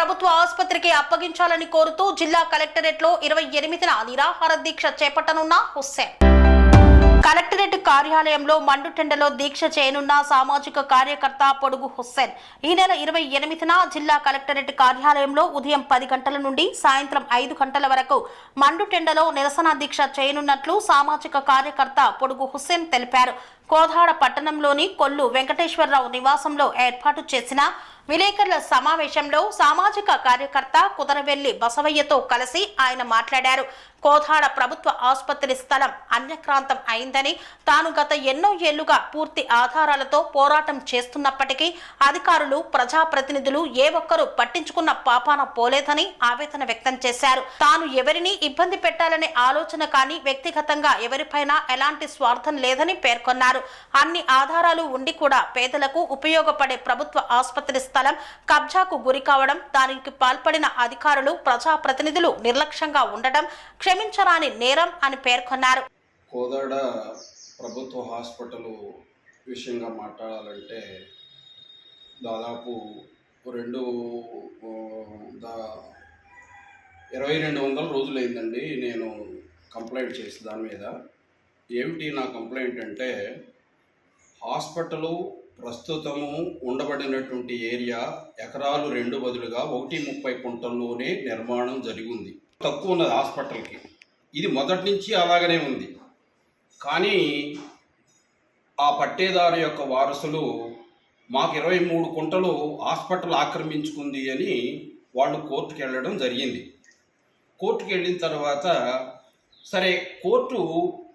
ప్రభుత్వ ఆసుపత్రికి అప్పగించాలని కోరుతూ జిల్లా కలెక్టరేట్లో ఇరవై ఎనిమిదిన నిరాహార దీక్ష చేపట్టనున్న హుస్సేన్. కలెక్టరేట్ కార్యాలయంలో మండుటెండలో దీక్ష చేయనున్న సామాజిక కార్యకర్త పొడుగు హుస్సేన్. ఈ నెల ఇరవై ఎనిమిదిన జిల్లా కలెక్టరేట్ కార్యాలయంలో ఉదయం పది గంటల నుండి సాయంత్రం ఐదు గంటల వరకు మండుటెండలో నిరసన దీక్ష చేయనున్నట్లు సామాజిక కార్యకర్త పొడుగు హుస్సేన్ తెలిపారు. కోదాడ పట్టణంలోని కొల్లు వెంకటేశ్వరరావు నివాసంలో ఏర్పాటు చేసిన విలేకరుల సమావేశంలో సామాజిక కార్యకర్త కుదరవెల్లి బసవయ్యతో కలిసి ఆయన మాట్లాడారు. కోదాడ ప్రభుత్వ ఆసుపత్రి స్థలం అన్యక్రాంతం అయిందని తాను గత ఎన్నో ఏళ్ళుగా పూర్తి ఆధారాలతో పోరాటం చేస్తున్నప్పటికీ అధికారులు ప్రజాప్రతినిధులు ఏ ఒక్కరూ పట్టించుకున్న పాపాన పోలేదని ఆవేదన వ్యక్తం చేశారు. తాను ఎవరిని ఇబ్బంది పెట్టాలనే ఆలోచన కానీ వ్యక్తిగతంగా ఎవరిపైనా ఎలాంటి స్వార్థం లేదని పేర్కొన్నారు. అన్ని ఆధారాలు ఉండి కూడా పేదలకు ఉపయోగపడే ప్రభుత్వ ఆసుపత్రి స్థలం కబ్జాకు గురి కావడం దానికి పాల్పడిన అధికారులు ప్రజాప్రతినిధులు నిర్లక్ష్యంగా ఉండటం క్షమించరాని నేరం అని పేర్కొన్నారు. కోదాడ ప్రభుత్వ హాస్పిటల్ విషయంగా మాట్లాడాలంటే దాదాపు రెండు దా ఇరవై రెండు వందల రోజులైందండి నేను కంప్లైంట్ చేసి దాని మీద. ఏమిటి నా కంప్లైంట్ అంటే హాస్పిటలు ప్రస్తుతము ఉండబడినటువంటి ఏరియా ఎకరాలు రెండు బదులుగా ఒకటి ముప్పై కుంటల్లోనే నిర్మాణం జరిగింది. తక్కువ ఉన్నది హాస్పిటల్కి. ఇది మొదటి నుంచి అలాగనే ఉంది. కానీ ఆ పట్టేదారు యొక్క వారసులు మాకు ఇరవై మూడు కుంటలు హాస్పిటల్ ఆక్రమించుకుంది అని వాళ్ళు కోర్టుకు వెళ్ళడం జరిగింది. కోర్టుకు వెళ్ళిన తర్వాత సరే కోర్టు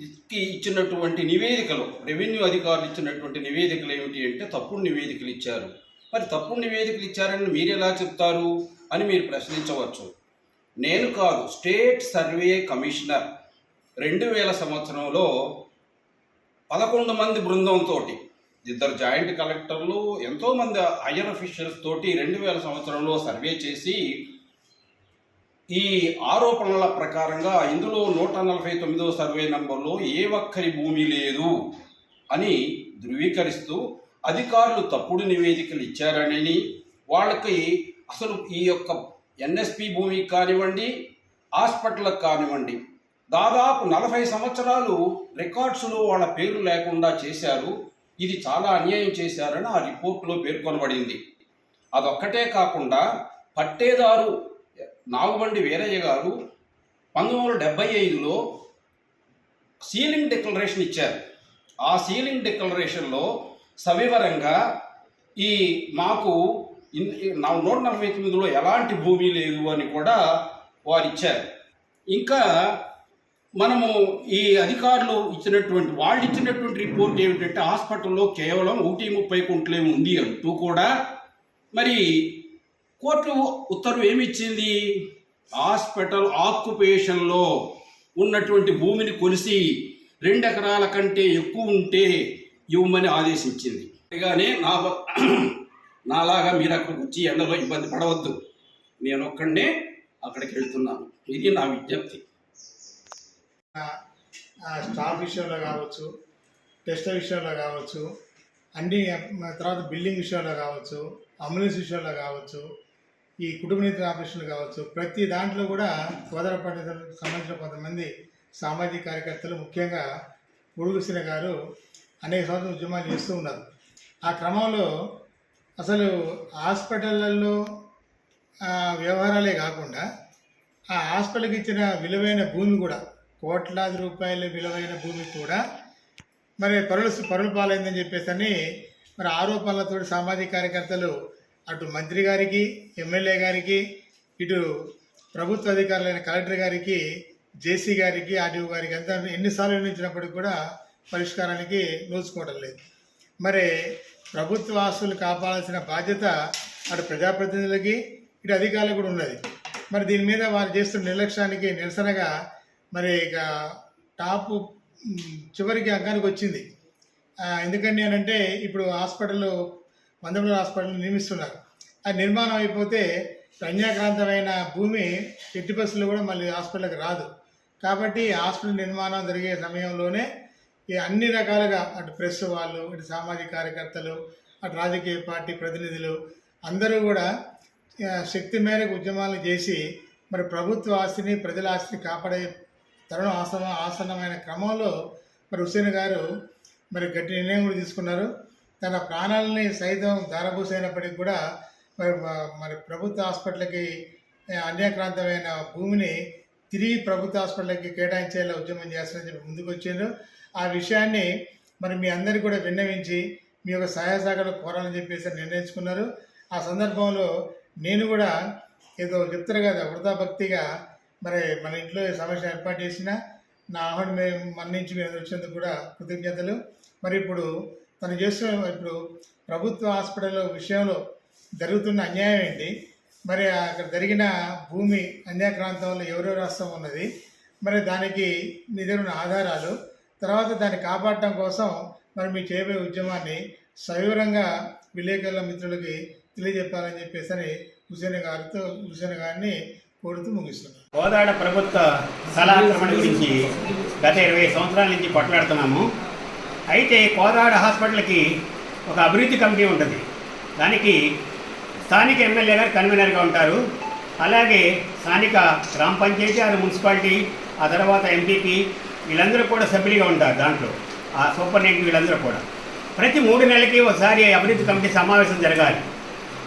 ఇచ్చినటువంటి నివేదికలు రెవెన్యూ అధికారులు ఇచ్చినటువంటి నివేదికలు ఏమిటి అంటే తప్పుడు నివేదికలు ఇచ్చారు. మరి తప్పుడు నివేదికలు ఇచ్చారని మీరు ఎలా చెప్తారు అని మీరు ప్రశ్నించవచ్చు. నేను కాదు స్టేట్ సర్వే కమిషనర్. రెండు వేల సంవత్సరంలో పదకొండు మంది బృందంతో ఇద్దరు జాయింట్ కలెక్టర్లు ఎంతోమంది హయ్యర్ అఫీషియల్స్ తోటి రెండు వేల సంవత్సరంలో సర్వే చేసి ఈ ఆరోపణల ప్రకారంగా ఇందులో నూట నలభై తొమ్మిదో సర్వే నంబర్లో ఏ ఒక్కరి భూమి లేదు అని ధృవీకరిస్తూ అధికారులు తప్పుడు నివేదికలు ఇచ్చారని వాళ్ళకి అసలు ఈ యొక్క ఎన్ఎస్పి భూమికి కానివ్వండి హాస్పిటల్కి కానివ్వండి దాదాపు నలభై సంవత్సరాలు రికార్డ్స్లో వాళ్ళ పేరు లేకుండా చేశారు. ఇది చాలా అన్యాయం చేశారని ఆ రిపోర్ట్లో పేర్కొనబడింది. అదొక్కటే కాకుండా పట్టేదారు నాగుబండి వీరయ్య గారు పంతొమ్మిది వందల డెబ్బై ఐదులో సీలింగ్ డిక్లరేషన్ ఇచ్చారు. ఆ సీలింగ్ డిక్లరేషన్లో సవివరంగా ఈ మాకు నా నూట నలభై తొమ్మిదిలో ఎలాంటి భూమి లేదు అని కూడా వారు ఇచ్చారు ఇంకా మనము ఈ అధికారులు ఇచ్చినటువంటి వాళ్ళు ఇచ్చినటువంటి రిపోర్ట్ ఏమిటంటే హాస్పిటల్లో కేవలం ఒకటి ముప్పై కుంట్లే ఉంది అంటూ కూడా మరి కోర్టు ఉత్తర్వు ఏమి ఇచ్చింది హాస్పిటల్ ఆక్యుపేషన్లో ఉన్నటువంటి భూమిని కొలిసి రెండు ఎకరాల కంటే ఎక్కువ ఉంటే ఇవ్వమని ఆదేశించింది. అందుకనే నా నాలాగా మీరు అక్కడికి వచ్చి ఎండలో ఇబ్బంది పడవద్దు. నేను ఒక్కడనే అక్కడికి వెళ్తున్నాను. ఇది నా విజ్ఞప్తి. స్టాఫ్ విషయంలో కావచ్చు టెస్ట్ విషయంలో కావచ్చు అన్ని తర్వాత బిల్డింగ్ విషయంలో కావచ్చు అంబులెన్స్ విషయంలో కావచ్చు ఈ కుటుంబ నియంత్రణ ఆపరేషన్లు కావచ్చు ప్రతి దాంట్లో కూడా సోదర పండితులకు సంబంధించిన కొంతమంది సామాజిక కార్యకర్తలు ముఖ్యంగా ఉడుగుసిన గారు అనేక సంవత్సరం ఉద్యమాలు చేస్తూ ఉన్నారు. ఆ క్రమంలో అసలు హాస్పిటళ్ళల్లో వ్యవహారాలే కాకుండా ఆ హాస్పిటల్కి ఇచ్చిన విలువైన భూమి కూడా కోట్లాది రూపాయల విలువైన భూమి కూడా మరి పరులు పరులు పాలైందని చెప్పేసి అని మరి ఆరోపణలతో సామాజిక కార్యకర్తలు అటు మంత్రి గారికి ఎమ్మెల్యే గారికి ఇటు ప్రభుత్వ అధికారులైన కలెక్టర్ గారికి జేసీ గారికి ఆర్డీఓ గారికి అంతా ఎన్నిసార్లు వినించినప్పటికీ కూడా పరిష్కారానికి నోచుకోవడం లేదు. మరి ప్రభుత్వ ఆస్తులు కాపాడాల్సిన బాధ్యత అటు ప్రజాప్రతినిధులకి ఇటు అధికారులకు కూడా ఉన్నది. మరి దీని మీద వారు చేస్తున్న నిర్లక్ష్యానికి నిరసనగా మరి ఇక టాప్ చివరికి అంకానికి వచ్చింది. ఎందుకని ఎందుకండి అని అంటే ఇప్పుడు హాస్పిటల్ మందమూల హాస్పిటల్ నిర్మిస్తున్నారు. ఆ నిర్మాణం అయిపోతే ప్రజాకాంతమైన భూమి ఎట్టి బస్సులు కూడా మళ్ళీ హాస్పిటల్కి రాదు. కాబట్టి హాస్పిటల్ నిర్మాణం జరిగే సమయంలోనే ఈ అన్ని రకాలుగా అటు ప్రెస్ వాళ్ళు ఇటు సామాజిక కార్యకర్తలు అటు రాజకీయ పార్టీ ప్రతినిధులు అందరూ కూడా శక్తి మేరకు ఉద్యమాలు చేసి మరి ప్రభుత్వ ఆస్తిని ప్రజల ఆస్తిని కాపాడే తరుణం ఆసన ఆసన్నమైన క్రమంలో మరి హుసేన్ గారు మరి గట్టి నిర్ణయం కూడా తీసుకున్నారు. తన ప్రాణాలని సైతం ధారపోసైనప్పటికీ కూడా మరి మరి ప్రభుత్వ హాస్పిటల్కి అన్యాక్రాంతమైన భూమిని తిరిగి ప్రభుత్వ హాస్పిటల్కి కేటాయించేలా ఉద్యమం చేస్తారని చెప్పి ముందుకు వచ్చారు ఆ విషయాన్ని మరి మీ అందరికీ కూడా విన్నవించి మీ యొక్క సహాయ కోరాలని చెప్పేసి నిర్ణయించుకున్నారు. ఆ సందర్భంలో నేను కూడా ఏదో చెప్తారు కదా వృధా భక్తిగా మరి మన ఇంట్లో సమస్య ఏర్పాటు చేసిన నా ఆహ్వానం మేము నుంచి మీరు వచ్చినందుకు కూడా కృతజ్ఞతలు. మరి ఇప్పుడు తను చేస్తున్న ఇప్పుడు ప్రభుత్వ హాస్పిటల్ విషయంలో జరుగుతున్న అన్యాయం ఏంటి? మరి అక్కడ జరిగిన భూమి అన్యాక్రాంతంలో ఎవరెవరు రాష్ట్రం ఉన్నది? మరి దానికి మీ దగ్గర ఉన్న ఆధారాలు తర్వాత దాన్ని కాపాడటం కోసం మరి మీ చేయబోయే ఉద్యమాన్ని సవివరంగా విలేకరుల మిత్రులకి తెలియజెప్పాలని చెప్పేసి అని హుసేన్ గారితో హుసేన్ గారిని కోరుతూ ముగిస్తున్నాను. కోదాడ ప్రభుత్వ స్థలాక్రమణ గురించి గత ఇరవై సంవత్సరాల నుంచి కొట్లాడుతున్నాము. అయితే కోదాడ హాస్పిటల్కి ఒక అభివృద్ధి కమిటీ ఉంటుంది. దానికి స్థానిక ఎమ్మెల్యే గారు కన్వీనర్గా ఉంటారు. అలాగే స్థానిక గ్రామ పంచాయతీ అది మున్సిపాలిటీ ఆ తర్వాత ఎంపీపీ వీళ్ళందరూ కూడా సభ్యులుగా ఉంటారు దాంట్లో. ఆ సూపరింటెండెంట్ వీళ్ళందరూ కూడా. ప్రతి మూడు నెలలకి ఒకసారి అభివృద్ధి కమిటీ సమావేశం జరగాలి.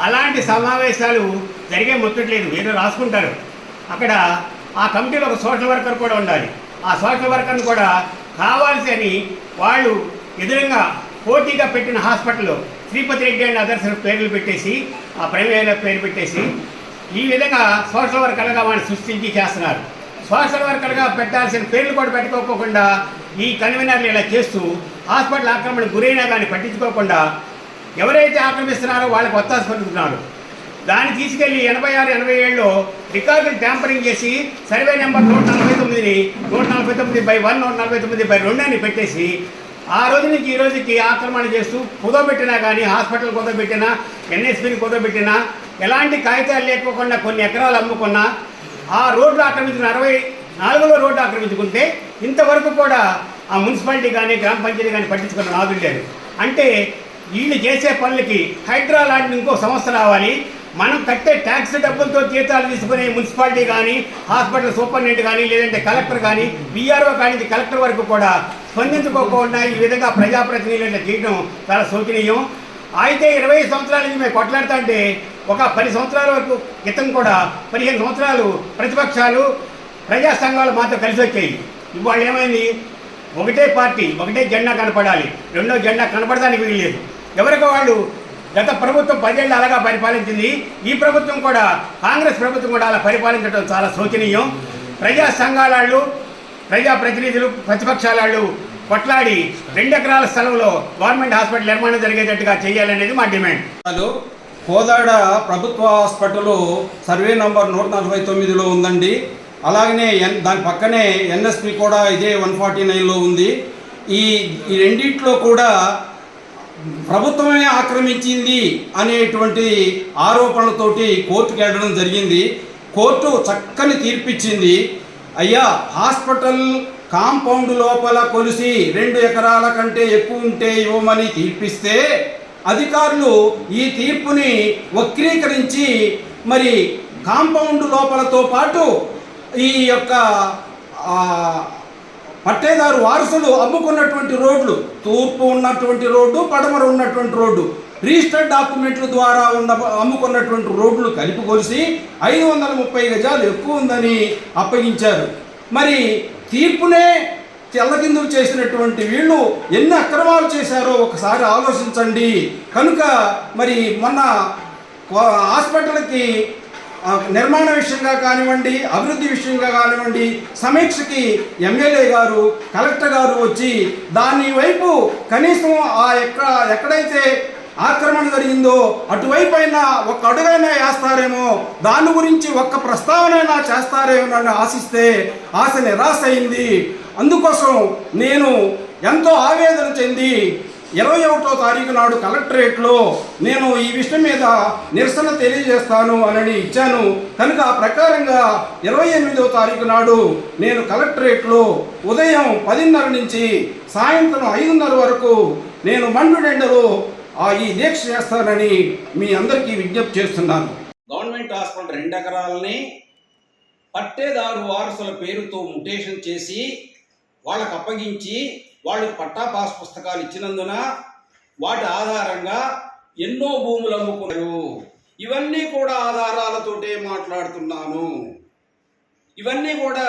అలాంటి సమావేశాలు జరిగే ముచ్చట్లేదు వీరు రాసుకుంటారు. అక్కడ ఆ కమిటీలో ఒక సోషల్ వర్కర్ కూడా ఉండాలి. ఆ సోషల్ వర్కర్ని కూడా కావాల్సి అని వాళ్ళు ఎదురుగా పోటీగా పెట్టిన హాస్పిటల్లో శ్రీపతి రెడ్డి అండ్ అదర్స్ పేర్లు పెట్టేసి ఆ ప్రైవేట్ పేరు పెట్టేసి ఈ విధంగా సోషల్ వర్కర్గా వాళ్ళు సృష్టించి చేస్తున్నారు. సోషల్ వర్కర్గా పెట్టాల్సిన పేర్లు కూడా పెట్టుకోకుండా ఈ కన్వీనర్లు ఇలా చేస్తూ హాస్పిటల్ ఆక్రమణ గురైనా కానీ పట్టించుకోకుండా ఎవరైతే ఆక్రమిస్తున్నారో వాళ్ళకి ఒత్తాసు పలుకుతున్నారు. దాన్ని తీసుకెళ్ళి ఎనభై ఆరు ఎనభై ఏళ్ళలో రికార్డులు ట్యాంపరింగ్ చేసి సర్వే నెంబర్ నూట నలభై తొమ్మిదిని నూట నలభై తొమ్మిది బై వన్ నూట నలభై తొమ్మిది బై రెండు అని పెట్టేసి ఆ రోజు నుంచి ఈ రోజుకి ఆక్రమణ చేస్తూ కుదోబెట్టినా కానీ హాస్పిటల్ కుదోబెట్టినా ఎన్ఎస్పీని కుదోబెట్టినా ఎలాంటి కాగితాలు లేకోకుండా కొన్ని ఎకరాలు అమ్ముకున్నా ఆ రోడ్లు ఆక్రమించిన అరవై నాలుగవ రోడ్డు ఆక్రమించుకుంటే ఇంతవరకు కూడా ఆ మున్సిపాలిటీ కానీ గ్రామ పంచాయతీ కానీ పట్టించుకున్న నాదులు లేదు అంటే వీళ్ళు చేసే పనులకి హైడ్రా లాంటి ఇంకో సంస్థ రావాలి. మనం కట్టే ట్యాక్స్ డబ్బులతో జీతాలు తీసుకునే మున్సిపాలిటీ కానీ హాస్పిటల్ సూపరింటెండెంట్ కానీ లేదంటే కలెక్టర్ కానీ బీఆర్ఓ కానీ కలెక్టర్ వరకు కూడా స్పందించుకోకుండా ఈ విధంగా ప్రజాప్రతినిధులు చేయడం చాలా శోచనీయం. అయితే ఇరవై సంవత్సరాల నుంచి మేము కొట్లాడుతా అంటే ఒక పది సంవత్సరాల వరకు క్రితం కూడా పదిహేను సంవత్సరాలు ప్రతిపక్షాలు ప్రజా సంఘాలు మాతో కలిసి వచ్చాయి. ఇవాళ ఏమైంది? ఒకటే పార్టీ ఒకటే జెండా కనపడాలి. రెండో జెండా కనపడడానికి వీల్లేదు. ఎవరికి వాళ్ళు గత ప్రభుత్వం పదేళ్ళు అలాగా పరిపాలించింది. ఈ ప్రభుత్వం కూడా కాంగ్రెస్ ప్రభుత్వం కూడా అలా పరిపాలించడం చాలా శోచనీయం. ప్రజా సంఘాల వాళ్ళు ప్రజా ప్రతినిధులు ప్రతిపక్షాల వాళ్ళు కొట్లాడి రెండు ఎకరాల స్థలంలో గవర్నమెంట్ హాస్పిటల్ నిర్మాణం జరిగేటట్టుగా చేయాలనేది మా డిమాండ్. హలో కోదాడ ప్రభుత్వ హాస్పిటల్ సర్వే నంబర్ నూట నలభై తొమ్మిదిలో ఉందండి. అలాగనే ఎన్ దాని పక్కనే ఎన్ఎస్పి కూడా ఇదే వన్ ఫార్టీ నైన్లో ఉంది. ఈ ఈ రెండిట్లో కూడా ప్రభుత్వమే ఆక్రమించింది అనేటువంటి ఆరోపణలతోటి కోర్టుకు వెళ్ళడం జరిగింది. కోర్టు చక్కని తీర్పిచ్చింది. అయ్యా హాస్పిటల్ కాంపౌండ్ లోపల కొలిసి రెండు ఎకరాల కంటే ఎక్కువ ఉంటే ఇవ్వమని తీర్పిస్తే అధికారులు ఈ తీర్పుని వక్రీకరించి మరి కాంపౌండ్ లోపలతో పాటు ఈ యొక్క పట్టేదారు వారసులు అమ్ముకున్నటువంటి రోడ్లు తూర్పు ఉన్నటువంటి రోడ్డు పడమర ఉన్నటువంటి రోడ్డు రిజిస్టర్డ్ డాక్యుమెంట్ల ద్వారా ఉన్న అమ్ముకున్నటువంటి రోడ్లు కలిపి కొలిసి ఐదు వందల ముప్పై గజాలు ఎక్కువ ఉందని అప్పగించారు. మరి తీర్పునే తెల్లకిందులు చేసినటువంటి వీళ్ళు ఎన్ని అక్రమాలు చేశారో ఒకసారి ఆలోచించండి. కనుక మరి మొన్న హాస్పిటల్కి నిర్మాణ విషయంగా కానివ్వండి అభివృద్ధి విషయంగా కానివ్వండి సమీక్షకి ఎమ్మెల్యే గారు కలెక్టర్ గారు వచ్చి దాని వైపు కనీసం ఆ ఎక్కడ ఎక్కడైతే ఆక్రమణ జరిగిందో అటువైపు అయినా ఒక్క అడుగైనా వేస్తారేమో దాని గురించి ఒక్క ప్రస్తావనైనా చేస్తారేమో నన్ను ఆశిస్తే ఆశ నిరాశ అయింది. అందుకోసం నేను ఎంతో ఆవేదన చెంది ఇరవై ఒకటో తారీఖు నాడు కలెక్టరేట్లో నేను ఈ విషయం మీద నిరసన తెలియజేస్తాను అని ఇచ్చాను. కనుక ఆ ప్రకారంగా ఇరవై ఎనిమిదో తారీఖు నాడు నేను కలెక్టరేట్లో ఉదయం పదిన్నర నుంచి సాయంత్రం ఐదున్నర వరకు నేను మండుడెండలో ఆ ఈ దీక్ష చేస్తానని మీ అందరికీ విజ్ఞప్తి చేస్తున్నాను. గవర్నమెంట్ హాస్పిటల్ రెండు ఎకరాలని పట్టేదారు వారసుల పేరుతో ముటేషన్ చేసి వాళ్ళకు అప్పగించి వాళ్ళకి పట్టా పాస్ పుస్తకాలు ఇచ్చినందున వాటి ఆధారంగా ఎన్నో భూములు అమ్ముకున్నారు. ఇవన్నీ కూడా ఆధారాలతోటే మాట్లాడుతున్నాను. ఇవన్నీ కూడా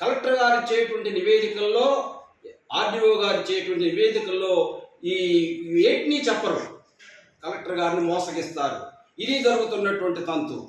కలెక్టర్ గారు ఇచ్చేటువంటి నివేదికల్లో ఆర్డీఓ గారు ఇచ్చేటువంటి నివేదికల్లో ఈ వేటిని చెప్పరు. కలెక్టర్ గారిని మోసగిస్తారు. ఇది జరుగుతున్నటువంటి తంతు.